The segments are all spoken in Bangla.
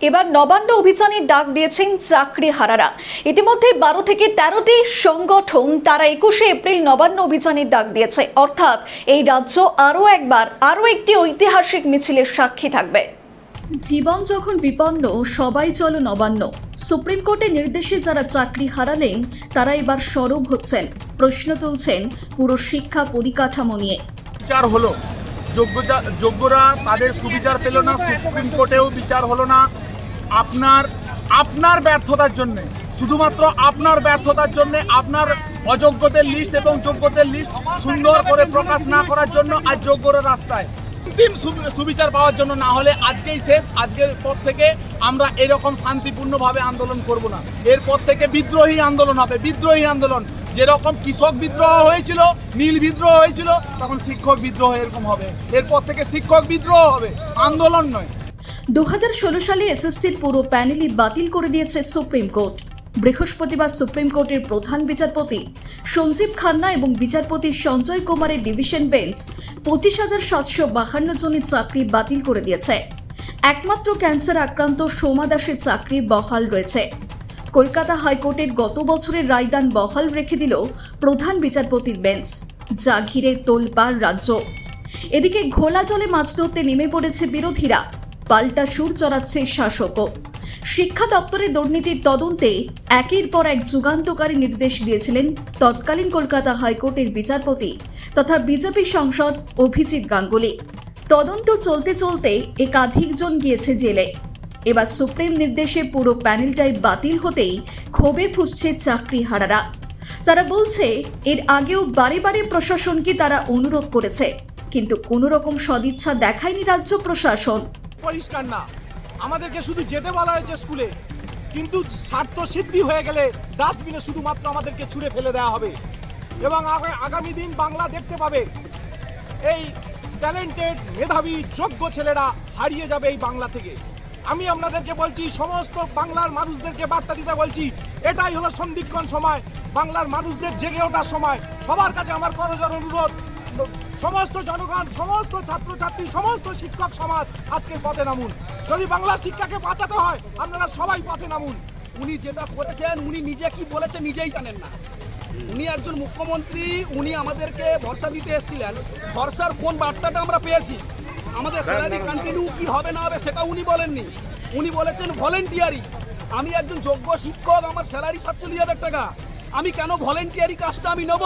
এবার নবান্ন অভিযানের ডাক দিয়েছেন চাকরি হারারা। ইতিমধ্যে বারো থেকে তেরোটি সংগঠন তারা একুশে এপ্রিল নবান্ন অভিযানের ডাক দিয়েছে। অর্থাৎ এই রাজ্য আরও একবার আরও একটি ঐতিহাসিক মিছিলের সাক্ষী থাকবে। জীবন যখন বিপন্ন সবাই চলো নবান্ন। সুপ্রিম কোর্টের নির্দেশে যারা চাকরি হারালেন তারা এবার সরব হচ্ছেন। প্রশ্ন তুলছেন পুরো শিক্ষা পরিকাঠামো নিয়ে। বিচার হলো। যোগ্যরা তাদের সুবিচার পেল না সুপ্রিম কোর্টেও বিচার হলো না। আপনার আপনার ব্যর্থতার জন্য, শুধুমাত্র আপনার ব্যর্থতার জন্য আপনার অযোগ্যদের লিস্ট এবং যোগ্যদের লিস্ট সুন্দর করে প্রকাশ না করার জন্য আজ যোগ্যরা রাস্তায়। অন্তিম সুবিচার পাওয়ার জন্য না হলে আজকেই শেষ, আজকের পর থেকে আমরা এরকম শান্তিপূর্ণভাবে আন্দোলন করব না। এরপর থেকে বিদ্রোহী আন্দোলন হবে, বিদ্রোহী আন্দোলন। যেরকম কৃষক বিদ্রোহ হয়েছিল, নীল বিদ্রোহ হয়েছিল, তখন শিক্ষক বিদ্রোহ এরকম হবে। এরপর থেকে শিক্ষক বিদ্রোহ হবে। আন্দোলন নয়। দু হাজার ষোলো সালে এসএসসির পুরো প্যানেলই বাতিল করে দিয়েছে সুপ্রিম কোর্ট। বৃহস্পতিবার সুপ্রিম কোর্টের প্রধান বিচারপতি সঞ্জীব খান্না এবং বিচারপতি সঞ্জয় কুমারের ডিভিশন বেঞ্চ পঁচিশ হাজার সাতশো বাহান্ন জনের চাকরি বাতিল করে দিয়েছে। একমাত্র ক্যান্সার আক্রান্ত সোমা দাসের চাকরি বহাল রয়েছে। কলকাতা হাইকোর্টের গত বছরের রায়দান বহাল রেখে দিল প্রধান বিচারপতির বেঞ্চ, যা ঘিরে তোলপাড় রাজ্য। এদিকে ঘোলা জলে মাছ ধরতে নেমে পড়েছে বিরোধীরা। পাল্টা সুর চড়াচ্ছে শাসকও। শিক্ষা দপ্তরের দুর্নীতির তদন্তে একের পর এক যুগান্তকারী নির্দেশ দিয়েছিলেন তৎকালীন কলকাতা হাইকোর্টের বিচারপতি তথা বিজেপি সাংসদ অভিজিৎ গাঙ্গুলি। তদন্ত চলতে চলতে একাধিকজন গিয়েছে জেলে। এবার সুপ্রিম নির্দেশে পুরো প্যানেলটাই বাতিল হতেই ক্ষোভে ফুসছে চাকরি হারারা। তারা বলছে, এর আগেও বারে বারে প্রশাসনকে তারা অনুরোধ করেছে, কিন্তু কোনো রকম সদিচ্ছা দেখায়নি রাজ্য প্রশাসন। পরিষ্কার না। আমাদেরকে শুধু যেতে বলা হয়েছে স্কুলে। কিন্তু স্বার্থ সিদ্ধি হয়ে গেলে ডাস্টবিনে শুধুমাত্র আমাদেরকে ছুঁড়ে ফেলে দেওয়া হবে। এবং আগা- আগামী দিন বাংলা দেখতে পাবে। এই ট্যালেন্টেড মেধাবী, যোগ্য ছেলেরা হারিয়ে যাবে এই বাংলা থেকে। আমি আপনাদেরকে বলছি, সমস্ত বাংলার মানুষদেরকে বার্তা দিতে বলছি, এটাই হলো সন্ধিক্ষণ সময়। বাংলার মানুষদের জেগে ওঠার সময়। সবার কাছে আমার করজোর অনুরোধ সমস্ত জনগণ সমস্ত ছাত্রছাত্রী সমস্ত শিক্ষক সমাজ আজকের পথে নামুন। যদি বাংলা শিক্ষাকে বাঁচাতে হয় আপনারা সবাই পথে নামুন। উনি যেটা করেছেন উনি নিজে কি বলেছেন নিজেই জানেন না। উনি একজন মুখ্যমন্ত্রী উনি আমাদেরকে ভরসা দিতে এসেছিলেন। ভরসার কোন বার্তাটা আমরা পেয়েছি? আমাদের স্যালারি কন্টিনিউ কি হবে না হবে সেটা উনি বলেননি। উনি বলেছেন ভলেন্টিয়ারি আমি একজন যোগ্য শিক্ষক আমার স্যালারি সাতচল্লিশ হাজার টাকা। আমি কেন ভলেন্টিয়ারি কাজটা আমি নেব?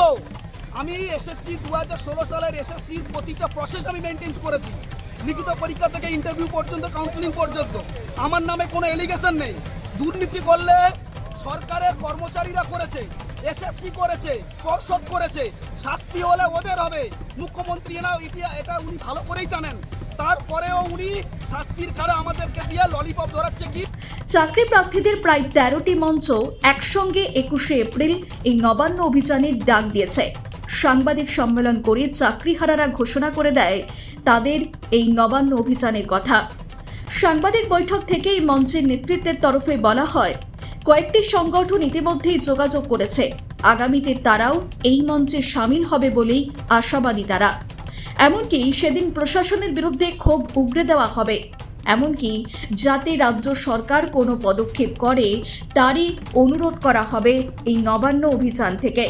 আমি এসএসসি দু হাজার ষোলো সালের এসএসসির প্রতিটা প্রসেস আমি মেনটেন করেছি। লিখিত পরীক্ষা থেকে ইন্টারভিউ পর্যন্ত কাউন্সিলিং পর্যন্ত। আমার নামে কোনো এলিগেশন নেই। দুর্নীতি করলে সরকারের কর্মচারীরা করেছে এসএসসি করেছে, পর্ষদ করেছে, শাস্তি হলে ওদের হবে। মুখ্যমন্ত্রী এরা এটা উনি ভালো করেই জানেন। তারপরেও উনি শাস্তির কারণে আমাদেরকে দিয়ে ললিপপ ধরাচ্ছে কি? চাকরি প্রার্থীদের প্রায় তেরোটি মঞ্চ একসঙ্গে একুশে এপ্রিল এই নবান্ন অভিযানের ডাক দিয়েছে। সাংবাদিক সম্মেলন করে চাকরিহারারা ঘোষণা করে দেয় তাদের এই নবান্ন অভিযানের কথা। সাংবাদিক বৈঠক থেকে এই মঞ্চের নেতৃত্বের তরফে বলা হয়, কয়েকটি সংগঠন ইতিমধ্যেই যোগাযোগ করেছে। আগামীতে তারাও এই মঞ্চে সামিল হবে বলেই আশাবাদী তারা। এমনকি সেদিন প্রশাসনের বিরুদ্ধে ক্ষোভ উগড়ে দেওয়া হবে। এমনকি যাতে রাজ্য সরকার কোনো পদক্ষেপ করে, তারই অনুরোধ করা হবে এই নবান্ন অভিযান থেকে।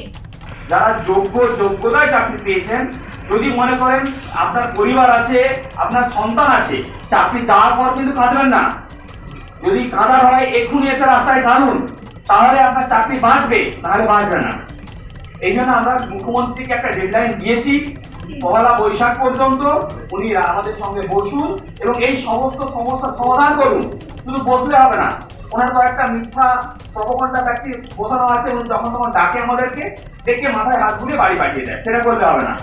যারা যোগ্য যোগ্যতায় চাকরি পেয়েছেন, যদি মনে করেন আপনার পরিবার আছে, আপনার সন্তান আছে, চাকরি যাওয়ার পর কিন্তু কাঁদবেন না। যদি কাঁদার হয়, এক্ষুনি এসে রাস্তায় কাঁদুন তাহলে আপনার চাকরি বাঁচবে, তাহলে বাঁচবে না। এই জন্য আমরা মুখ্যমন্ত্রীকে একটা ডেডলাইন দিয়েছি পহেলা বৈশাখ পর্যন্ত উনি আমাদের সঙ্গে বসুন এবং এই সমস্ত সমস্যার সমাধান করুন। শুধু বসলে হবে না। ওনার তো একটা মিথ্যা প্রবকণ্ডা ব্যক্তি বসানো আছে উনি যখন তখন ডাকে আমাদেরকে, ডেকে মাথায় হাত ঘুরে বাড়ি পাঠিয়ে দেয়। সেটা করলে হবে না।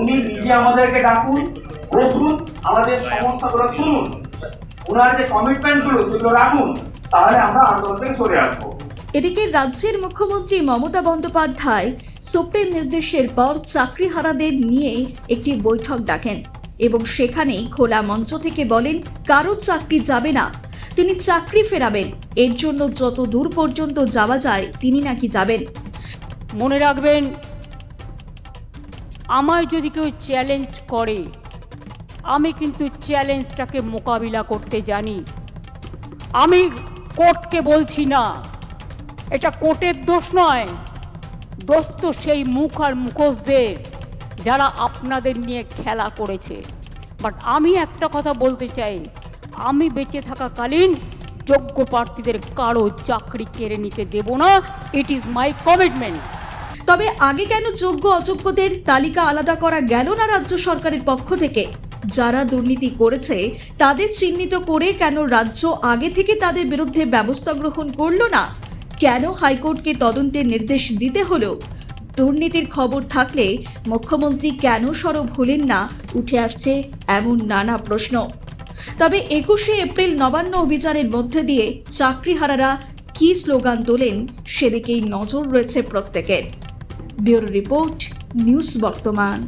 উনি নিজে আমাদেরকে ডাকুন, বসুন, আমাদের সমস্যাগুলো শুনুন। ওনার যে কমিটমেন্টগুলো সেগুলো রাখুন, তাহলে আমরা আন্দোলন থেকে সরে আসব। এদিকে রাজ্যের মুখ্যমন্ত্রী মমতা বন্দ্যোপাধ্যায় সুপ্রিম নির্দেশের পর চাকরিহারাদের নিয়ে একটি বৈঠক ডাকেন এবং সেখানেই খোলা মঞ্চ থেকে বলেন, কারও চাকরি যাবে না তিনি চাকরি ফেরাবেন। এর জন্য যত দূর পর্যন্ত যাওয়া যায়, তিনি নাকি যাবেন। মনে রাখবেন, আমায় যদি কেউ চ্যালেঞ্জ করে, আমি কিন্তু চ্যালেঞ্জটাকে মোকাবিলা করতে জানি। আমি কোর্টকে বলছি না, এটা কোর্টের দোষ নয়। দোষ তো সেই মুখ আর মুখোশদের যারা আপনাদের নিয়ে খেলা করেছে। বাট আমি একটা কথা বলতে চাই আমি বেঁচে থাকাকালীন যোগ্য প্রার্থীদের কারও চাকরি কেড়ে নিতে দেব না। ইট ইজ মাই কমিটমেন্ট তবে আগে কেন যোগ্য অযোগ্যদের তালিকা আলাদা করা গেল না রাজ্য সরকারের পক্ষ থেকে? যারা দুর্নীতি করেছে, তাদের চিহ্নিত করে কেন রাজ্য আগে থেকে তাদের বিরুদ্ধে ব্যবস্থা গ্রহণ করল না? কেন হাইকোর্টকে তদন্তের নির্দেশ দিতে হলো? দুর্নীতির খবর থাকলে মুখ্যমন্ত্রী কেন সরব হলেন না? উঠে আসছে এমন নানা প্রশ্ন। তবে একুশে এপ্রিল নবান্ন অভিযানের মধ্যে দিয়ে চাকরিহারারা কি স্লোগান তোলেন সেদিকেই নজর রয়েছে প্রত্যেকের। ব্যুরো রিপোর্ট, নিউজ বর্তমান।